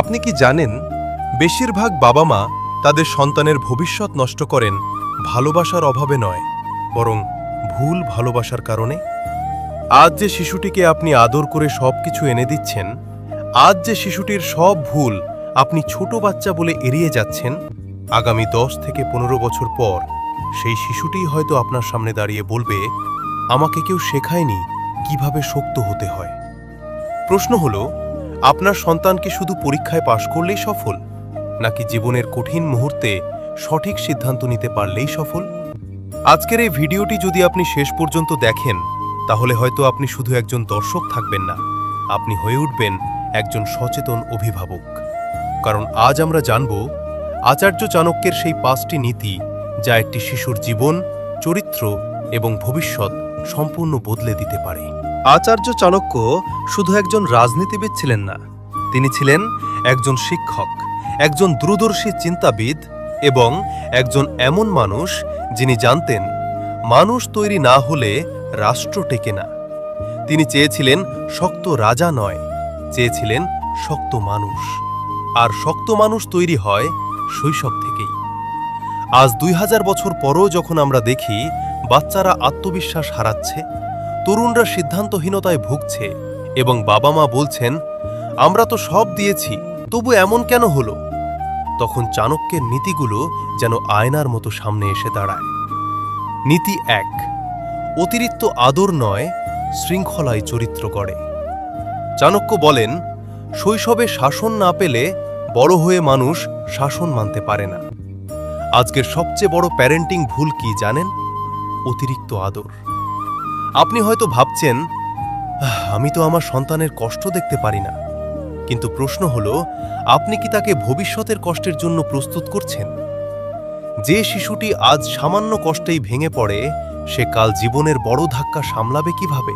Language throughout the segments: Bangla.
আপনি কি জানেন, বেশিরভাগ বাবা মা তাদের সন্তানের ভবিষ্যৎ নষ্ট করেন ভালোবাসার অভাবে নয়, বরং ভুল ভালোবাসার কারণে? আজ যে শিশুটিকে আপনি আদর করে সব কিছু এনে দিচ্ছেন, আজ যে শিশুটির সব ভুল আপনি ছোট বাচ্চা বলে এড়িয়ে যাচ্ছেন, আগামী দশ থেকে পনেরো বছর পর সেই শিশুটিই হয়তো আপনার সামনে দাঁড়িয়ে বলবে, আমাকে কেউ শেখায়নি কীভাবে শক্ত হতে হয়? প্রশ্ন হলো আপনার সন্তান কি শুধু পরীক্ষায় পাশ করলেই সফল, নাকি জীবনের কঠিন মুহূর্তে সঠিক সিদ্ধান্ত নিতে পারলেই সফল? আজকের এই ভিডিওটি যদি আপনি শেষ পর্যন্ত দেখেন, তাহলে হয়তো আপনি শুধু একজন দর্শক থাকবেন না, আপনি হয়ে উঠবেন একজন সচেতন অভিভাবক। কারণ আজ আমরা জানব, আচার্য চাণক্যের সেই পাঁচটি নীতি, যা একটি শিশুর জীবন, চরিত্র এবং ভবিষ্যৎ সম্পূর্ণ বদলে দিতে পারে। আচার্য চাণক্য শুধু একজন রাজনীতিবিদ ছিলেন না, তিনি ছিলেন একজন শিক্ষক, একজন দূরদর্শী চিন্তাবিদ এবং একজন এমন মানুষ যিনি জানতেন মানুষ তৈরি না হলে রাষ্ট্র টেকে না। তিনি চেয়েছিলেন শক্ত রাজা নয়, চেয়েছিলেন শক্ত মানুষ। আর শক্ত মানুষ তৈরি হয় শৈশব থেকেই। আজ দুই হাজার বছর পরও যখন আমরা দেখি, বাচ্চারা আত্মবিশ্বাস হারাচ্ছে তরুণরা সিদ্ধান্তহীনতায় ভুগছে এবং বাবা মা বলছেন, আমরা তো সব দিয়েছি, তবু এমন কেন হলো? তখন চাণক্যের নীতিগুলো যেন আয়নার মতো সামনে এসে দাঁড়ায়। নীতি এক, অতিরিক্ত আদর নয়, শৃঙ্খলায় চরিত্র গড়ে। চাণক্য বলেন, শৈশবে শাসন না পেলে বড় হয়ে মানুষ শাসন মানতে পারে না। আজকের সবচেয়ে বড় প্যারেন্টিং ভুল কি জানেন? অতিরিক্ত আদর। আপনি হয়তো ভাবছেন আমি তো আমার সন্তানের কষ্ট দেখতে পারি না। কিন্তু প্রশ্ন হলো, আপনি কি তাকে ভবিষ্যতের কষ্টের জন্য প্রস্তুত করছেন? যে শিশুটি আজ সামান্য কষ্টেই ভেঙে পড়ে, সে কাল জীবনের বড় ধাক্কা সামলাবে কীভাবে?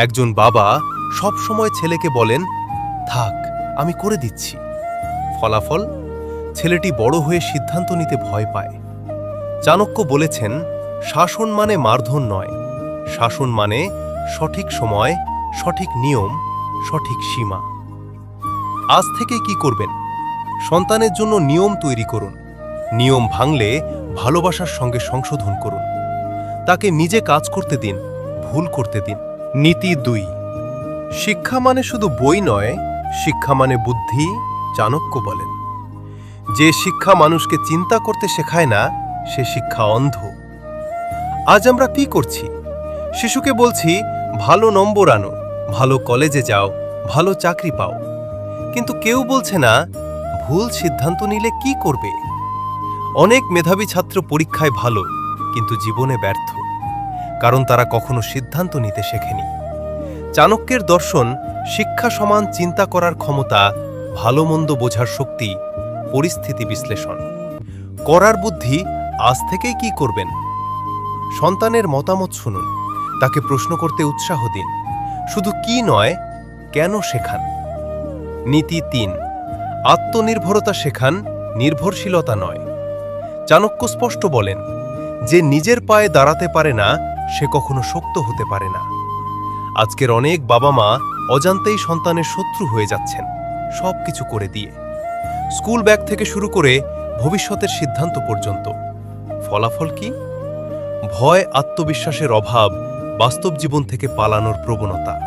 একজন বাবা সব সময় ছেলেকে বলেন, থাক, আমি করে দিচ্ছি। ফলাফল, ছেলেটি বড় হয়ে সিদ্ধান্ত নিতে ভয় পায়। চাণক্য বলেছেন, শাসন মানে মারধন নয়। শাসন মানে সঠিক সময়, সঠিক নিয়ম, সঠিক সীমা। আজ থেকে কি করবেন? সন্তানের জন্য নিয়ম তৈরি করুন। নিয়ম ভাঙলে ভালোবাসার সঙ্গে সংশোধন করুন। তাকে নিজে কাজ করতে দিন, ভুল করতে দিন। নীতি দুই। শিক্ষা মানে শুধু বই নয়, শিক্ষা মানে বুদ্ধি, চাণক্য বলেন। যে শিক্ষা মানুষকে চিন্তা করতে শেখায় না, সে শিক্ষা অন্ধ। আজ আমরা কি করছি? শিশুকে বলছি, ভালো নম্বর আনো, ভালো কলেজে যাও, ভালো চাকরি পাও। কিন্তু কেউ বলছে না, ভুল সিদ্ধান্ত নিলে কি করবে? অনেক মেধাবী ছাত্র পরীক্ষায় ভালো, কিন্তু জীবনে ব্যর্থ, কারণ তারা কখনো সিদ্ধান্ত নিতে শেখেনি। চাণক্যের দর্শন, শিক্ষা সমান চিন্তা করার ক্ষমতা, ভালো মন্দ বোঝার শক্তি, পরিস্থিতি বিশ্লেষণ। করার বুদ্ধি আজ থেকেই কি করবেন? সন্তানের মতামত শুনুন। তাকে প্রশ্ন করতে উৎসাহ দিন। শুধু কি নয়, কেন শেখান? নীতি তিন, আত্মনির্ভরতা শেখান, নির্ভরশীলতা নয়। চাণক্য স্পষ্ট বলেন, যে নিজের পায়ে দাঁড়াতে পারে না, সে কখনো শক্ত হতে পারে না। আজকের অনেক বাবা মা অজান্তেই সন্তানের শত্রু হয়ে যাচ্ছেন সব কিছু করে দিয়ে। স্কুল ব্যাগ থেকে শুরু করে ভবিষ্যতের সিদ্ধান্ত পর্যন্ত। ফলাফল কি? ভয়, আত্মবিশ্বাসের অভাব বাস্তব জীবন থেকে পালানোর প্রবণতা।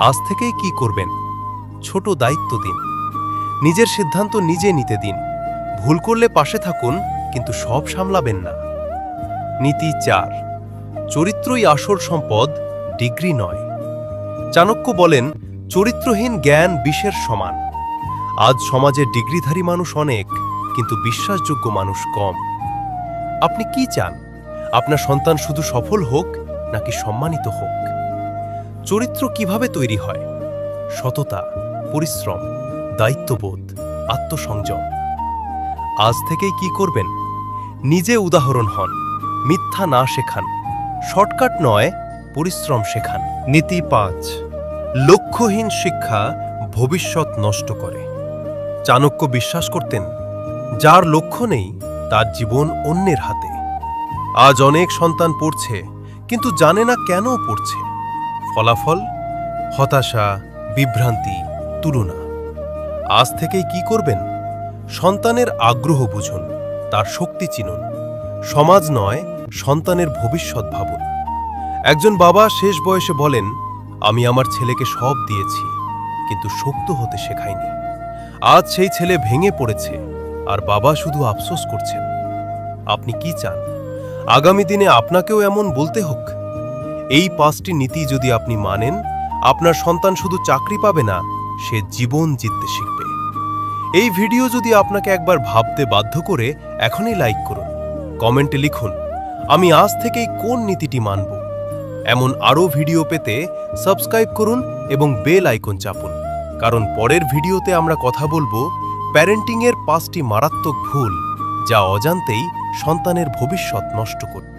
আজ থেকেই কি করবেন? ছোট দায়িত্ব দিন। নিজের সিদ্ধান্ত নিজে নিতে দিন। ভুল করলে পাশে থাকুন, কিন্তু সব সামলাবেন না। নীতি চার। চরিত্রই আসল সম্পদ, ডিগ্রি নয়। চাণক্য বলেন, চরিত্রহীন জ্ঞান বিষের সমান। আজ সমাজে ডিগ্রিধারী মানুষ অনেক, কিন্তু বিশ্বাসযোগ্য মানুষ কম। আপনি কি চান? আপনার সন্তান শুধু সফল হোক নাকি সম্মানিত হোক। চরিত্র কীভাবে তৈরি হয়? সততা, পরিশ্রম, দায়িত্ববোধ, আত্মসংযম। আজ থেকেই কি করবেন? নিজে উদাহরণ হন, মিথ্যা না শেখান, শর্টকাট নয়, পরিশ্রম শেখান। নীতি পাঁচ, লক্ষ্যহীন শিক্ষা ভবিষ্যৎ নষ্ট করে। চাণক্য বিশ্বাস করতেন, যার লক্ষ্য নেই, তার জীবন অন্যের হাতে। আজ অনেক সন্তান পড়ছে কিন্তু জানে না কেন পড়ছে। ফলাফল? হতাশা, বিভ্রান্তি, তুলনা। আজ থেকেই কি করবেন? সন্তানের আগ্রহ বুঝুন, তার শক্তি চিনুন। সমাজ নয়, সন্তানের ভবিষ্যৎ ভাবুন। একজন বাবা শেষ বয়সে বলেন, আমি আমার ছেলেকে সব দিয়েছি, কিন্তু শক্ত হতে শেখাইনি। আজ সেই ছেলে ভেঙে পড়েছে, আর বাবা শুধু আফসোস করছেন। আপনি কি চান? আগামী দিনে আপনাকেও এমন বলতে হোক। এই পাঁচটি নীতি যদি আপনি মানেন, আপনার সন্তান শুধু চাকরি পাবে না, সে জীবন জিততে শিখবে। এই ভিডিও যদি আপনাকে একবার ভাবতে বাধ্য করে, এখনই লাইক করুন। কমেন্টে লিখুন, আমি আজ থেকেই কোন নীতিটি মানব? এমন আরও ভিডিও পেতে সাবস্ক্রাইব করুন এবং বেল আইকন চাপুন। কারণ পরের ভিডিওতে আমরা কথা বলব, প্যারেন্টিংয়ের পাঁচটি মারাত্মক ভুল। যা অজান্তেই সন্তানের ভবিষ্যৎ নষ্ট করবে